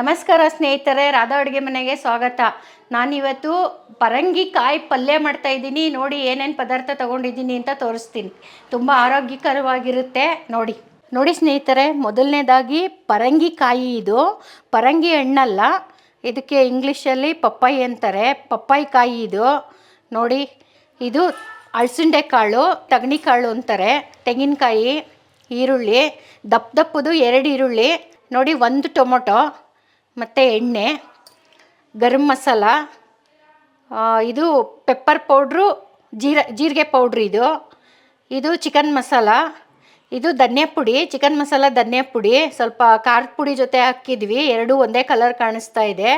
ನಮಸ್ಕಾರ ಸ್ನೇಹಿತರೆ, ರಾಧಾ ಅಡುಗೆ ಮನೆಗೆ ಸ್ವಾಗತ. ನಾನಿವತ್ತು ಪರಂಗಿ ಕಾಯಿ ಪಲ್ಯ ಮಾಡ್ತಾ ಇದ್ದೀನಿ. ನೋಡಿ ಏನೇನು ಪದಾರ್ಥ ತಗೊಂಡಿದ್ದೀನಿ ಅಂತ ತೋರಿಸ್ತೀನಿ. ತುಂಬ ಆರೋಗ್ಯಕರವಾಗಿರುತ್ತೆ. ನೋಡಿ. ನೋಡಿ ಸ್ನೇಹಿತರೆ, ಮೊದಲನೇದಾಗಿ ಪರಂಗಿ ಕಾಯಿ ಇದು. ಪರಂಗಿ ಹಣ್ಣಲ್ಲ, ಇದಕ್ಕೆ ಇಂಗ್ಲೀಷಲ್ಲಿ ಪಪ್ಪಾಯಿ ಅಂತಾರೆ. ಪಪ್ಪಾಯಿ ಕಾಯಿ ಇದು. ನೋಡಿ, ಇದು ಅಳಸಂಡೆ ಕಾಳು ತಗಣಿ ಕಾಳು ಅಂತಾರೆ. ತೆಂಗಿನಕಾಯಿ, ಈರುಳ್ಳಿ, ದಪ್ಪ ದಪ್ಪದು ಎರಡು ಈರುಳ್ಳಿ. ನೋಡಿ, ಒಂದು ಟೊಮೊಟೊ. ಮತ್ತು ಎಣ್ಣೆ, ಗರಂ ಮಸಾಲ ಇದು ಪೆಪ್ಪರ್ ಪೌಡ್ರು ಜೀರ, ಜೀರಿಗೆ ಪೌಡ್ರ್ ಇದು. ಇದು ಚಿಕನ್ ಮಸಾಲ ಇದು ಧನ್ಯ ಪುಡಿ ಚಿಕನ್ ಮಸಾಲ ಧನ್ಯ ಪುಡಿ. ಸ್ವಲ್ಪ ಖಾರದ ಪುಡಿ ಜೊತೆ ಹಾಕಿದ್ವಿ, ಎರಡು ಒಂದೇ ಕಲರ್ ಕಾಣಿಸ್ತಾ ಇದೆ.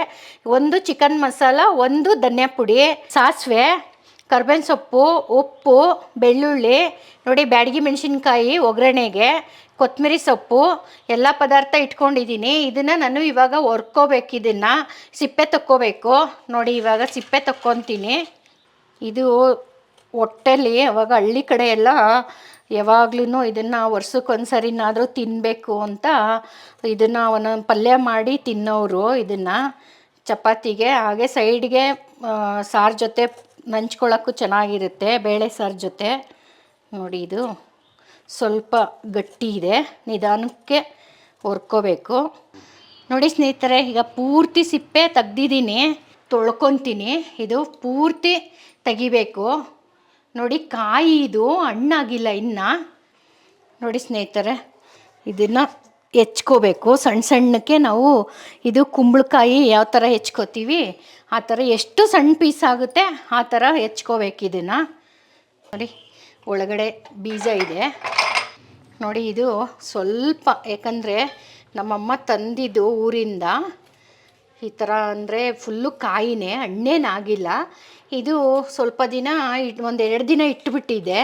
ಒಂದು ಚಿಕನ್ ಮಸಾಲ ಒಂದು ಧನ್ಯ ಪುಡಿ. ಸಾಸಿವೆ, ಕರ್ಬೇವಿನ ಸೊಪ್ಪು, ಉಪ್ಪು, ಬೆಳ್ಳುಳ್ಳಿ. ನೋಡಿ, ಬ್ಯಾಡಗಿ ಮೆಣಸಿನ್ಕಾಯಿ, ಒಗ್ಗರಣೆಗೆ. ಕೊತ್ತಂಬರಿ ಸೊಪ್ಪು, ಎಲ್ಲ ಪದಾರ್ಥ ಇಟ್ಕೊಂಡಿದ್ದೀನಿ ಇದನ್ನು ನಾನು ಇವಾಗ ಒರ್ಕೋಬೇಕು, ಇದನ್ನು ಸಿಪ್ಪೆ ತಕ್ಕೋಬೇಕು. ನೋಡಿ, ಇವಾಗ ಸಿಪ್ಪೆ ತಕ್ಕೊತೀನಿ. ಇದು ಹೊಟ್ಟೆಲಿ, ಅವಾಗ ಹಳ್ಳಿ ಕಡೆ ಎಲ್ಲ ಯಾವಾಗ್ಲೂ ಇದನ್ನು ವರ್ಷಕ್ಕೊಂದ್ಸರಿನಾದರೂ ತಿನ್ನಬೇಕು ಅಂತ ಇದನ್ನು ಒಂದೊಂದು ಪಲ್ಯ ಮಾಡಿ ತಿನ್ನೋರು ಇದನ್ನು. ಚಪಾತಿಗೆ, ಹಾಗೆ ಸೈಡ್ಗೆ ಸಾರು ಜೊತೆ ನಂಚ್ಕೊಳ್ಳೋಕ್ಕೂ ಚೆನ್ನಾಗಿರುತ್ತೆ, ಬೇಳೆ ಸಾರು ಜೊತೆ. ನೋಡಿ ಇದು. ಸ್ವಲ್ಪ ಗಟ್ಟಿ ಇದೆ. ನಿಧಾನಕ್ಕೆ ಹೊರ್ಕೋಬೇಕು ನೋಡಿ ಸ್ನೇಹಿತರೆ, ಈಗ ಪೂರ್ತಿ ಸಿಪ್ಪೆ ತೆಗ್ದಿದ್ದೀನಿ. ತೊಳ್ಕೊತೀನಿ. ಇದು ಪೂರ್ತಿ ತೆಗಿಬೇಕು. ನೋಡಿ, ಕಾಯಿ ಇದು ಹಣ್ಣಾಗಿಲ್ಲ ಇನ್ನು. ನೋಡಿ ಸ್ನೇಹಿತರೆ, ಇದನ್ನು ಹೆಚ್ಕೋಬೇಕು. ಸಣ್ಣ ಸಣ್ಣಕ್ಕೆ ನಾವು ಇದು ಕುಂಬಳಕಾಯಿ ಯಾವ ಥರ ಹೆಚ್ಕೋತೀವಿ, ಆ ಥರ ಎಷ್ಟು ಸಣ್ಣ ಪೀಸ್ ಆಗುತ್ತೆ, ಆ ಥರ ಹೆಚ್ಕೋಬೇಕು ಇದನ್ನು. ನೋಡಿ, ಒಳಗಡೆ ಬೀಜ ಇದೆ. ನೋಡಿ, ಇದು ಸ್ವಲ್ಪ ಯಾಕಂದರೆ ನಮ್ಮಮ್ಮ ತಂದಿದ್ದು ಊರಿಂದ ಈ ಥರ ಅಂದರೆ ಫುಲ್ಲು ಕಾಯಿನೇ, ಹಣ್ಣೇನಾಗಿಲ್ಲ. ಇದು ಸ್ವಲ್ಪ ದಿನ ಇಟ್, ಒಂದು ಎರಡು ದಿನ ಇಟ್ಬಿಟ್ಟಿದೆ.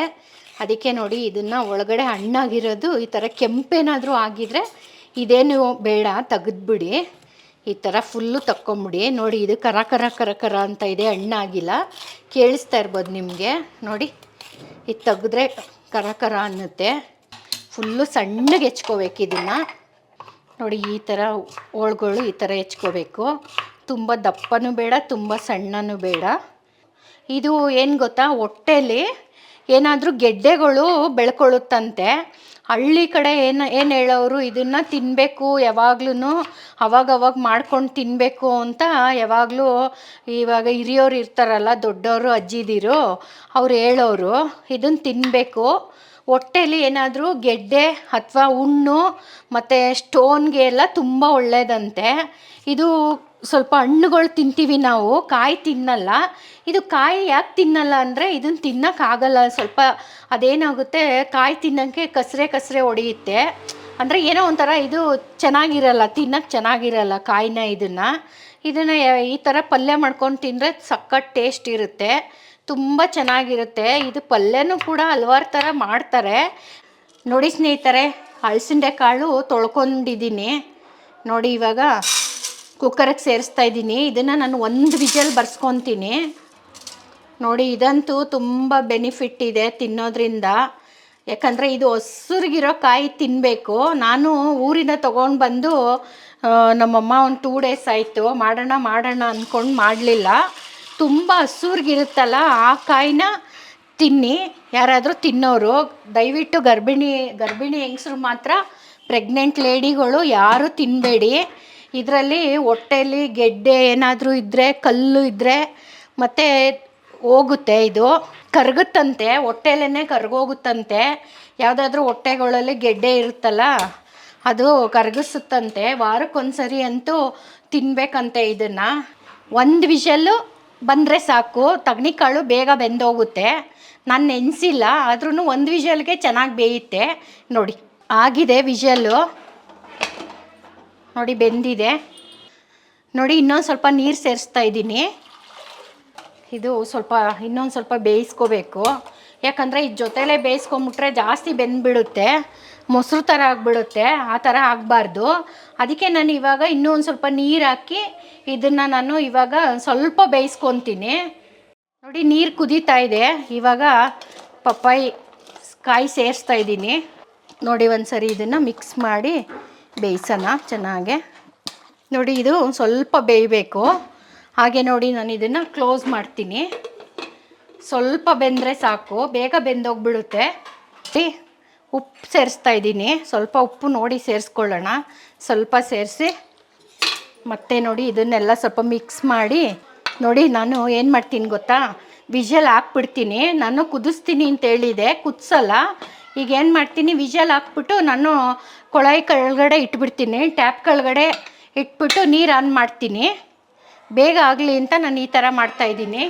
ಅದಕ್ಕೆ ನೋಡಿ, ಇದನ್ನು ಒಳಗಡೆ ಹಣ್ಣಾಗಿರೋದು, ಈ ಥರ ಕೆಂಪೇನಾದರೂ ಆಗಿದ್ರೆ ಇದೇನು ಬೇಡ, ತೆಗೆದ್ಬಿಡಿ. ಈ ಥರ ಫುಲ್ಲು ತಕ್ಕೊಂಬಿಡಿ. ನೋಡಿ, ಇದು ಕರ ಕರ ಕರ ಕರ ಅಂತ ಇದೆ, ಹಣ್ಣಾಗಿಲ್ಲ. ಕೇಳಿಸ್ತಾ ಇರ್ಬೋದು ನಿಮಗೆ. ನೋಡಿ, ಇದು ತೆಗೆದ್ರೆ ಕರ ಕರ ಅನ್ನುತ್ತೆ. ಫುಲ್ಲು ಸಣ್ಣಗೆ ಹೆಚ್ಕೋಬೇಕು ಇದನ್ನು. ನೋಡಿ, ಈ ಥರ ಹೋಳ್ಗಳು ಈ ಥರ ಹೆಚ್ಕೋಬೇಕು. ತುಂಬ ದಪ್ಪನೂ ಬೇಡ, ತುಂಬ ಸಣ್ಣನೂ ಬೇಡ. ಇದು ಏನು ಗೊತ್ತಾ? ಹೊಟ್ಟೆಲಿ ಏನಾದರೂ ಗೆಡ್ಡೆಗಳು ಬೆಳ್ಕೊಳ್ಳುತ್ತಂತೆ. ಹಳ್ಳಿ ಕಡೆ ಏನು ಏನು ಹೇಳೋರು ಇದನ್ನು ತಿನ್ನಬೇಕು ಯಾವಾಗ್ಲೂ ಅವಾಗವಾಗ ಮಾಡ್ಕೊಂಡು ತಿನ್ನಬೇಕು ಅಂತ ಯಾವಾಗಲೂ ಇವಾಗ ಹಿರಿಯೋರು ಇರ್ತಾರಲ್ಲ ದೊಡ್ಡವರು ಅಜ್ಜಿದಿರು, ಅವ್ರು ಹೇಳೋರು ಇದನ್ನು ತಿನ್ನಬೇಕು ಹೊಟ್ಟೆಲಿ ಏನಾದರೂ ಗೆಡ್ಡೆ ಅಥವಾ ಹುಣ್ಣು ಮತ್ತು ಸ್ಟೋನ್ಗೆ ಎಲ್ಲ ತುಂಬ ಒಳ್ಳೆಯದಂತೆ ಇದು ಸ್ವಲ್ಪ ಹಣ್ಣುಗಳು ತಿಂತೀವಿ ನಾವು, ಕಾಯಿ ತಿನ್ನಲ್ಲ. ಇದು ಕಾಯಿ ಯಾಕೆ ತಿನ್ನಲ್ಲ ಅಂದರೆ ಇದನ್ನು ತಿನ್ನೋಕ್ಕಾಗಲ್ಲ ಸ್ವಲ್ಪ ಅದೇನಾಗುತ್ತೆ, ಕಾಯಿ ತಿನ್ನೋಕ್ಕೆ ಕಸರೆ ಕಸರೆ ಹೊಡೆಯುತ್ತೆ ಅಂದರೆ ಏನೋ ಒಂಥರ ಇದು ಚೆನ್ನಾಗಿರಲ್ಲ ತಿನ್ನೋಕ್ಕೆ ಚೆನ್ನಾಗಿರಲ್ಲ ಕಾಯಿನ ಇದನ್ನು. ಇದನ್ನು ಈ ಥರ ಪಲ್ಯ ಮಾಡ್ಕೊಂಡು ತಿಂದರೆ ಸಖತ್ ಟೇಸ್ಟ್ ಇರುತ್ತೆ. ತುಂಬ ಚೆನ್ನಾಗಿರುತ್ತೆ. ಇದು ಪಲ್ಯನೂ ಕೂಡ ಹಲ್ವಾರು ಥರ ಮಾಡ್ತಾರೆ. ನೋಡಿ ಸ್ನೇಹಿತರೆ, ಹಲಸಿಂಡೆ ಕಾಳು ತೊಳ್ಕೊಂಡಿದ್ದೀನಿ. ನೋಡಿ ಇವಾಗ ಕುಕ್ಕರಿಗೆ ಸೇರಿಸ್ತಾ ಇದ್ದೀನಿ. ಇದನ್ನು ನಾನು ಒಂದು ವಿಜಲ್ ಬರ್ಸ್ಕೊತೀನಿ. ನೋಡಿ, ಇದಂತೂ ತುಂಬ ಬೆನಿಫಿಟ್ ಇದೆ ತಿನ್ನೋದ್ರಿಂದ. ಯಾಕಂದರೆ ಇದು ಹಸುರಿಗಿರೋ ಕಾಯಿ ತಿನ್ನಬೇಕು ನಾನು ಊರಿಂದ ತೊಗೊಂಡು ಬಂದು ನಮ್ಮಮ್ಮ ಒಂದು ಟೂ ಡೇಸ್ ಆಯಿತು. ಮಾಡೋಣ ಮಾಡೋಣ ಅಂದ್ಕೊಂಡು ಮಾಡಲಿಲ್ಲ. ತುಂಬ ಹಸುರ್ಗಿರುತ್ತಲ್ಲ, ಆ ಕಾಯಿನ ತಿನ್ನಿ. ಯಾರಾದರೂ ತಿನ್ನೋರು, ದಯವಿಟ್ಟು ಗರ್ಭಿಣಿ ಗರ್ಭಿಣಿ ಹೆಂಗಸರು ಮಾತ್ರ ಪ್ರೆಗ್ನೆಂಟ್ ಲೇಡಿಗಳು ಯಾರೂ ತಿನ್ನಬೇಡಿ ಇದರಲ್ಲಿ ಹೊಟ್ಟೆಯಲ್ಲಿ ಗೆಡ್ಡೆ ಏನಾದರೂ ಇದ್ದರೆ ಕಲ್ಲು ಇದ್ದರೆ ಮತ್ತು ಹೋಗುತ್ತೆ ಇದು. ಕರಗುತ್ತಂತೆ ಹೊಟ್ಟೆಲೇ ಕರಗೋಗುತ್ತಂತೆ. ಯಾವುದಾದ್ರೂ ಹೊಟ್ಟೆಗಳಲ್ಲಿ ಗೆಡ್ಡೆ ಇರುತ್ತಲ್ಲ, ಅದು ಕರಗಿಸುತ್ತಂತೆ. ವಾರಕ್ಕೊಂದ್ಸರಿ ಅಂತೂ ತಿನ್ನಬೇಕಂತೆ ಇದನ್ನು. ಒಂದು ವಿಷಲ್ಲು ಬಂದರೆ ಸಾಕು ತಗಣಿಕಾಳು ಬೇಗ ಬೆಂದೋಗುತ್ತೆ. ನಾನು ನೆನೆಸಿಲ್ಲ ಆದ್ರೂ ಒಂದು ವಿಷಲ್ಗೆ ಚೆನ್ನಾಗಿ ಬೇಯುತ್ತೆ. ನೋಡಿ, ಆಗಿದೆ ವಿಷಲ್ಲು ನೋಡಿ, ಬೆಂದಿದೆ. ನೋಡಿ, ಇನ್ನೊಂದು ಸ್ವಲ್ಪ ನೀರು ಸೇರಿಸ್ತಾ ಇದ್ದೀನಿ. ಇದು ಸ್ವಲ್ಪ, ಇನ್ನೊಂದು ಸ್ವಲ್ಪ ಬೇಯಿಸ್ಕೋಬೇಕು. ಯಾಕಂದರೆ ಇದು ಜೊತೆಲೇ ಬೇಯಿಸ್ಕೊಂಬಿಟ್ರೆ ಜಾಸ್ತಿ ಬೆಂದ್ಬಿಡುತ್ತೆ. ಮೊಸರು ಥರ ಆಗಿಬಿಡುತ್ತೆ, ಆ ಥರ ಆಗಬಾರ್ದು. ಅದಕ್ಕೆ ನಾನು ಇವಾಗ ಇನ್ನೂ ಒಂದು ಸ್ವಲ್ಪ ನೀರು ಹಾಕಿ ಇದನ್ನು ನಾನು ಇವಾಗ ಸ್ವಲ್ಪ ಬೇಯಿಸ್ಕೊತೀನಿ. ನೋಡಿ, ನೀರು ಕುದೀತಾ ಇದೆ. ಇವಾಗ ಪಪ್ಪಾಯಿ ಕಾಯಿ ಸೇರಿಸ್ತಾ ಇದ್ದೀನಿ. ನೋಡಿ ಒಂದು ಸರಿ ಇದನ್ನು ಮಿಕ್ಸ್ ಮಾಡಿ ಬೇಯಿಸೋಣ ಚೆನ್ನಾಗೆ. ನೋಡಿ, ಇದು ಸ್ವಲ್ಪ ಬೇಯಬೇಕು. ಹಾಗೆ ನೋಡಿ, ನಾನು ಇದನ್ನು ಕ್ಲೋಸ್ ಮಾಡ್ತೀನಿ. ಸ್ವಲ್ಪ ಬೆಂದರೆ ಸಾಕು. ಬೇಗ ಬೆಂದೋಗ್ಬಿಡುತ್ತೆ. ಉಪ್ಪು ಸೇರಿಸ್ತಾ ಇದ್ದೀನಿ. ಸ್ವಲ್ಪ ಉಪ್ಪು ನೋಡಿ ಸೇರಿಸ್ಕೊಳ್ಳೋಣ. ಸ್ವಲ್ಪ ಸೇರಿಸಿ ಮತ್ತೆ ನೋಡಿ ಇದನ್ನೆಲ್ಲ ಸ್ವಲ್ಪ ಮಿಕ್ಸ್ ಮಾಡಿ ನೋಡಿ ನಾನು ಏನು ಮಾಡ್ತೀನಿ ಗೊತ್ತಾ? ವಿಜಲ್ ಹಾಕ್ಬಿಡ್ತೀನಿ. ನಾನು ಕುದಿಸ್ತೀನಿ ಅಂತ ಹೇಳಿದೆ. ಕುದಿಸಲ್ಲ. ಈಗ ಏನು ಮಾಡ್ತೀನಿ? ವಿಜಲ್ ಹಾಕ್ಬಿಟ್ಟು ನಾನು ಕೊಳಾಯಿ ಕೆಳಗಡೆ ಇಟ್ಬಿಡ್ತೀನಿ. ಟ್ಯಾಪ್ ಕೆಳಗಡೆ ಇಟ್ಬಿಟ್ಟು ನೀರು ಆನ್ ಮಾಡ್ತೀನಿ. ಬೇಗ ಆಗಲಿ ಅಂತ ನಾನು ಈ ಥರ ಮಾಡ್ತಾಯಿದ್ದೀನಿ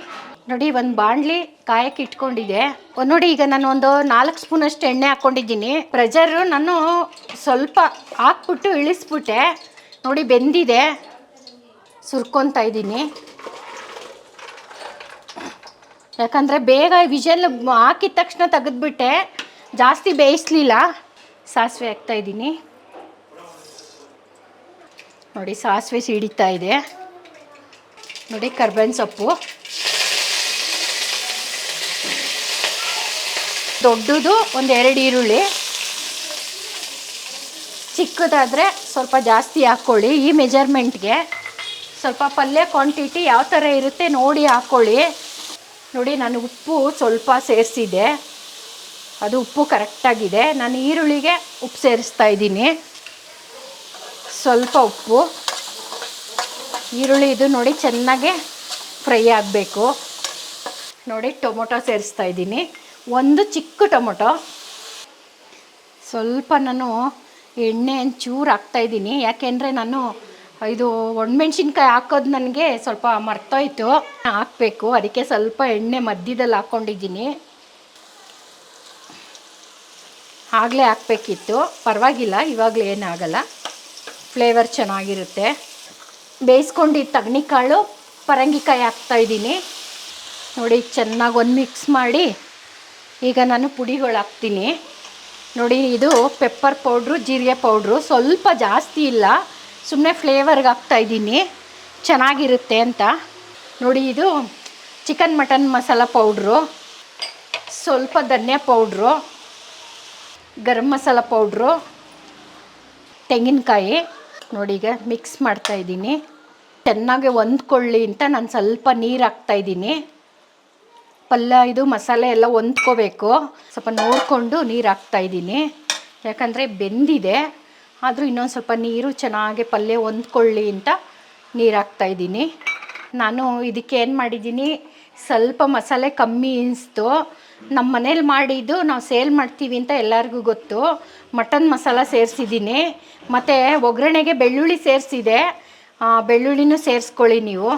ನೋಡಿ, ಒಂದು ಬಾಣಲಿ ಕಾಯಕ್ಕೆ ಇಟ್ಕೊಂಡಿದೆ. ನೋಡಿ, ಈಗ ನಾನು ಒಂದು ನಾಲ್ಕು ಸ್ಪೂನಷ್ಟು ಎಣ್ಣೆ ಹಾಕ್ಕೊಂಡಿದ್ದೀನಿ ಪ್ರೆಷರು ನಾನು ಸ್ವಲ್ಪ ಹಾಕ್ಬಿಟ್ಟು ಇಳಿಸ್ಬಿಟ್ಟೆ. ನೋಡಿ, ಬೆಂದಿದೆ. ಸುರ್ಕೊತಾ ಇದ್ದೀನಿ. ಯಾಕಂದರೆ ಬೇಗ ವಿಜಲ್ ಹಾಕಿದ ತಕ್ಷಣ ತೆಗೆದ್ಬಿಟ್ಟೆ. ಜಾಸ್ತಿ ಬೇಯಿಸ್ಲಿಲ್ಲ. ಸಾಸಿವೆ ಹಾಕ್ತಾ ಇದ್ದೀನಿ. ನೋಡಿ, ಸಾಸಿವೆ ಸಿಡಿತಾ ಇದೆ. ನೋಡಿ, ಕರ್ಬೇವಿನ ಸೊಪ್ಪು. ದೊಡ್ಡದು ಒಂದು ಎರಡು ಈರುಳ್ಳಿ. ಚಿಕ್ಕದಾದರೆ ಸ್ವಲ್ಪ ಜಾಸ್ತಿ ಹಾಕ್ಕೊಳ್ಳಿ ಈ ಮೆಜರ್ಮೆಂಟ್ಗೆ ಸ್ವಲ್ಪ ಪಲ್ಯ ಕ್ವಾಂಟಿಟಿ ಯಾವ ಥರ ಇರುತ್ತೆ ನೋಡಿ ಹಾಕ್ಕೊಳ್ಳಿ ನೋಡಿ, ನಾನು ಉಪ್ಪು ಸ್ವಲ್ಪ ಸೇರಿಸಿದೆ ಅದು ಉಪ್ಪು ಕರೆಕ್ಟಾಗಿದೆ. ನಾನು ಈರುಳ್ಳಿಗೆ ಉಪ್ಪು ಸೇರಿಸ್ತಾ ಇದ್ದೀನಿ. ಸ್ವಲ್ಪ ಉಪ್ಪು. ಈರುಳ್ಳಿ ಇದು ನೋಡಿ ಚೆನ್ನಾಗೆ ಫ್ರೈ ಆಗಬೇಕು. ನೋಡಿ, ಟೊಮೊಟೊ ಸೇರಿಸ್ತಾ ಇದ್ದೀನಿ. ಒಂದು ಚಿಕ್ಕ ಟೊಮೊಟೊ. ಸ್ವಲ್ಪ ನಾನು ಎಣ್ಣೆ ಚೂರು ಹಾಕ್ತಾಯಿದ್ದೀನಿ ಯಾಕೆಂದರೆ ನಾನು ಇದು ಒಣಮೆಣ್ಸಿನ್ಕಾಯಿ ಹಾಕೋದು ನನಗೆ ಸ್ವಲ್ಪ ಮರ್ತೋಯ್ತು. ಹಾಕಬೇಕು. ಅದಕ್ಕೆ ಸ್ವಲ್ಪ ಎಣ್ಣೆ ಮಧ್ಯದಲ್ಲಿ ಹಾಕ್ಕೊಂಡಿದ್ದೀನಿ ಆಗಲೇ ಹಾಕ್ಬೇಕಿತ್ತು. ಪರವಾಗಿಲ್ಲ. ಇವಾಗಲೇ ಏನಾಗಲ್ಲ. ಫ್ಲೇವರ್ ಚೆನ್ನಾಗಿರುತ್ತೆ. ಬೇಯಿಸ್ಕೊಂಡಿದ್ದ ತಗಣಿಕಾಳು ಪರಂಗಿಕಾಯಿ ಹಾಕ್ತಾಯಿದ್ದೀನಿ ನೋಡಿ, ಚೆನ್ನಾಗಿ ಒಂದು ಮಿಕ್ಸ್ ಮಾಡಿ. ಈಗ ನಾನು ಪುಡಿಗಳು ಹಾಕ್ತೀನಿ ನೋಡಿ, ಇದು ಪೆಪ್ಪರ್ ಪೌಡ್ರು ಜೀರಿಗೆ ಪೌಡ್ರು ಸ್ವಲ್ಪ ಜಾಸ್ತಿ ಇಲ್ಲ. ಸುಮ್ಮನೆ ಫ್ಲೇವರ್ಗೆ ಹಾಕ್ತಾಯಿದ್ದೀನಿ ಚೆನ್ನಾಗಿರುತ್ತೆ ಅಂತ. ನೋಡಿ, ಇದು ಚಿಕನ್ ಮಟನ್ ಮಸಾಲ ಪೌಡ್ರು ಸ್ವಲ್ಪ ಧನ್ಯ ಪೌಡ್ರು ಗರಂ ಮಸಾಲ ಪೌಡ್ರು ತೆಂಗಿನಕಾಯಿ. ನೋಡಿ, ಈಗ ಮಿಕ್ಸ್ ಮಾಡ್ತಾಯಿದ್ದೀನಿ ಚೆನ್ನಾಗಿ ಹೊಂದ್ಕೊಳ್ಳಿ ಅಂತ ನಾನು ಸ್ವಲ್ಪ ನೀರು ಹಾಕ್ತಾಯಿದ್ದೀನಿ ಪಲ್ಯ ಇದು ಮಸಾಲೆ ಎಲ್ಲ ಹೊಂದ್ಕೋಬೇಕು. ಸ್ವಲ್ಪ ನೋಡಿಕೊಂಡು ನೀರು ಹಾಕ್ತಾಯಿದ್ದೀನಿ ಯಾಕಂದರೆ ಬೆಂದಿದೆ. ಆದರೂ ಇನ್ನೊಂದು ಸ್ವಲ್ಪ ನೀರು ಚೆನ್ನಾಗಿ ಪಲ್ಯ ಹೊಂದ್ಕೊಳ್ಳಿ ಅಂತ ನೀರು ಹಾಕ್ತಾಯಿದ್ದೀನಿ ನಾನು ಇದಕ್ಕೆ ಏನು ಮಾಡಿದ್ದೀನಿ? ಸ್ವಲ್ಪ ಮಸಾಲೆ ಕಮ್ಮಿ ಅನಿಸ್ತು ನಮ್ಮ ಮನೇಲಿ ಮಾಡಿದ್ದು ನಾವು ಸೇಲ್ ಮಾಡ್ತೀವಿ ಅಂತ ಎಲ್ಲರಿಗೂ ಗೊತ್ತು. ಮಟನ್ ಮಸಾಲ ಸೇರಿಸಿದ್ದೀನಿ. ಮತ್ತು ಒಗ್ಗರಣೆಗೆ ಬೆಳ್ಳುಳ್ಳಿ ಸೇರಿಸಿದೆ. ಬೆಳ್ಳುಳ್ಳಿನೂ ಸೇರಿಸ್ಕೊಳ್ಳಿ ನೀವು.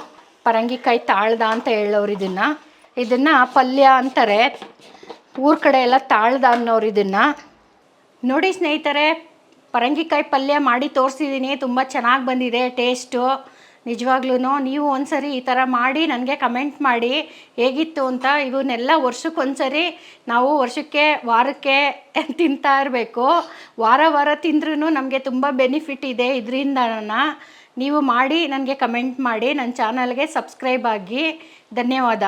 ಪರಂಗಿಕಾಯಿ ತಾಳ್ದ ಅಂತ ಹೇಳೋರು ಇದನ್ನು. ಇದನ್ನು ಪಲ್ಯ ಅಂತಾರೆ. ಊರ ಕಡೆ ಎಲ್ಲ ತಾಳ್ದ ಅನ್ನೋರು ಇದನ್ನು. ನೋಡಿ ಸ್ನೇಹಿತರೆ, ಪರಂಗಿಕಾಯಿ ಪಲ್ಯ ಮಾಡಿ ತೋರಿಸಿದ್ದೀನಿ ತುಂಬ ಚೆನ್ನಾಗಿ ಬಂದಿದೆ ಟೇಸ್ಟು ನಿಜವಾಗ್ಲೂ ನೀವು ಒಂದ್ಸರಿ ಈ ಥರ ಮಾಡಿ ನನಗೆ ಕಮೆಂಟ್ ಮಾಡಿ, ಹೇಗಿತ್ತು ಅಂತ ಇವನ್ನೆಲ್ಲ ವರ್ಷಕ್ಕೊಂದ್ಸರಿ ನಾವು ವರ್ಷಕ್ಕೆ ವಾರಕ್ಕೆ ತಿಂತಾ ಇರಬೇಕು. ವಾರ ವಾರ ತಿಂದ್ರೂ ನಮಗೆ ತುಂಬ ಬೆನಿಫಿಟ್ ಇದೆ ಇದರಿಂದ ನೀವು ಮಾಡಿ ನನಗೆ ಕಮೆಂಟ್ ಮಾಡಿ ನನ್ನ ಚಾನಲ್ಗೆ ಸಬ್ಸ್ಕ್ರೈಬ್ ಆಗಿ. ಧನ್ಯವಾದ.